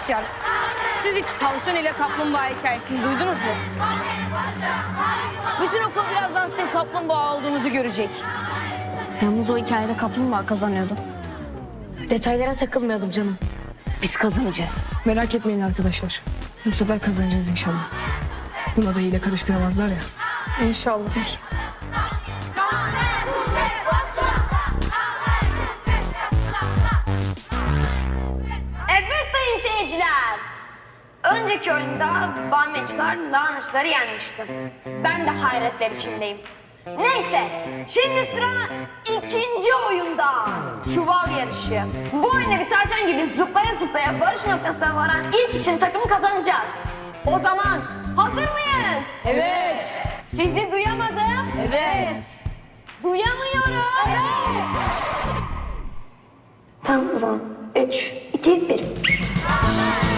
Arkadaşlar siz hiç tavşan ile kaplumbağa hikayesini duydunuz mu? Bütün okul birazdan sizin kaplumbağa olduğunuzu görecek. Yalnız o hikayede kaplumbağa kazanıyordu. Detaylara takılmayalım canım. Biz kazanacağız. Merak etmeyin arkadaşlar. Bu sefer kazanacağız inşallah. Buna da hile karıştıramazlar ya. İnşallah. Önceki oyunda Bamyaçılar Lağnaçları yenmişti. Ben de hayretler içindeyim. Neyse, şimdi sıra ikinci oyunda. Çuval yarışı. Bu oyunda bir tavşan gibi zıplaya zıplaya barış noktasına varan ilk kişinin takımı kazanacak. O zaman hazır mıyız? Evet. Sizi duyamadım. Evet. Duyamıyorum. Tamam o zaman. Üç, iki, bir. Aa,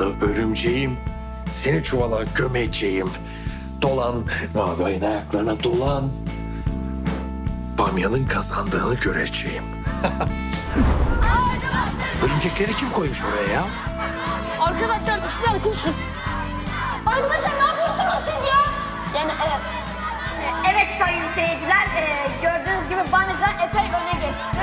Benim tatlı örümceğim. Seni çuvala gömeceğim. Dolan, mavi ayaklarına dolan. Bamyanın kazandığını göreceğim. Örümcekleri kim koymuş oraya ya? Arkadaşlar üstten koşun. Arkadaşlar ne yapıyorsunuz siz ya? Yani e, e, evet sayın seyirciler e, gördüğünüz gibi Bamyaçılar epey öne geçti.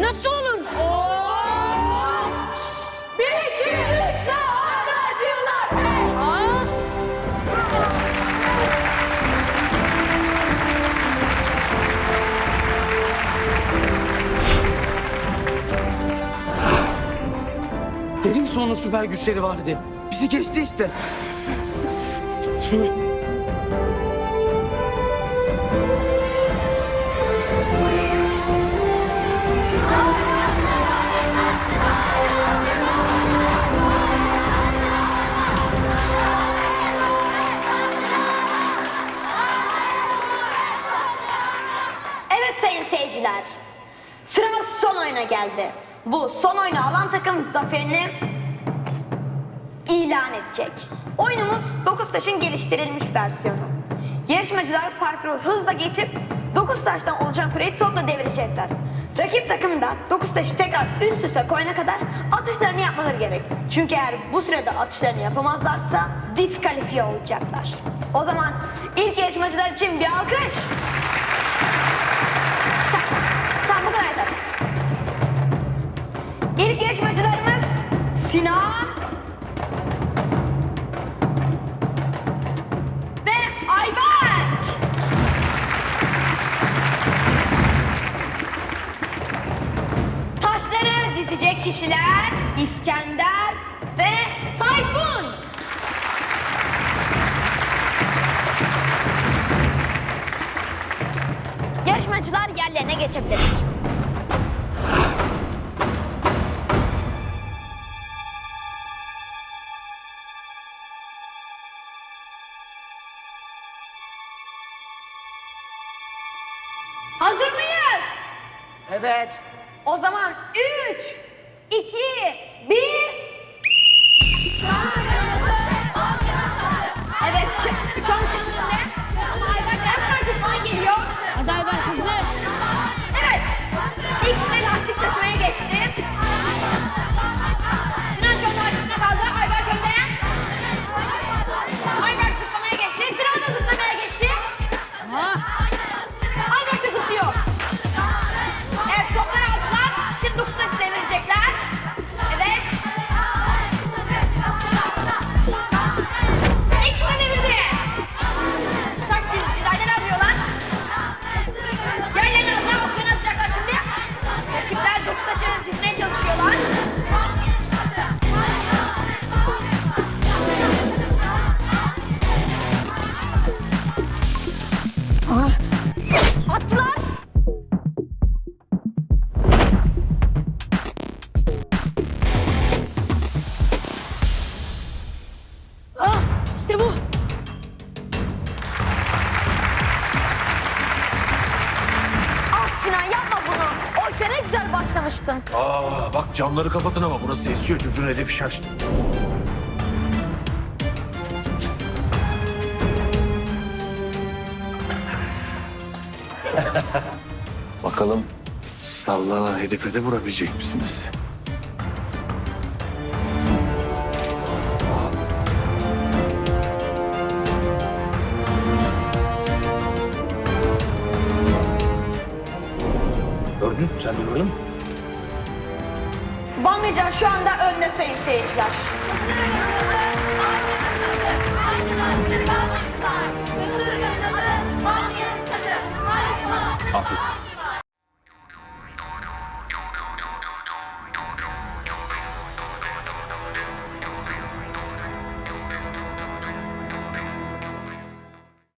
Nasıl olur? Bir, iki, üç, Lahanacılar. Aa, Dedim ki onun süper güçleri vardı. Bizi geçti işte. Evet seyirciler. Sıra son oyuna geldi. Bu son oyunu alan takım zaferini ilan edecek. Oyunumuz 9 taşın geliştirilmiş versiyonu. Yarışmacılar parkuru hızla geçip 9 taştan oluşan kuleyi topla devirecekler. Rakip takım da 9 taşı tekrar üst üste koyana kadar atışlarını yapmaları gerek. Çünkü eğer bu sürede atışlarını yapamazlarsa diskalifiye olacaklar. O zaman ilk yarışmacılar için bir alkış. İlk yarışmacılarımız Sinan ve Ayberk. Taşları dizecek kişiler İskender ve Tayfun. Yarışmacılar yerlerine geçebilir. Hazır mıyız? Evet. O zaman üç, iki, bir. İşte bu. Ah Sinan yapma bunu. Oysa ne güzel başlamıştın. Aa bak camları kapatın ama burası esiyor çocuğun hedefi şaştı. Bakalım sallanan hedefe de vurabilecek misiniz? Sen de gördün mü? Balmecan şu anda önde sayın seyirciler. Aferin.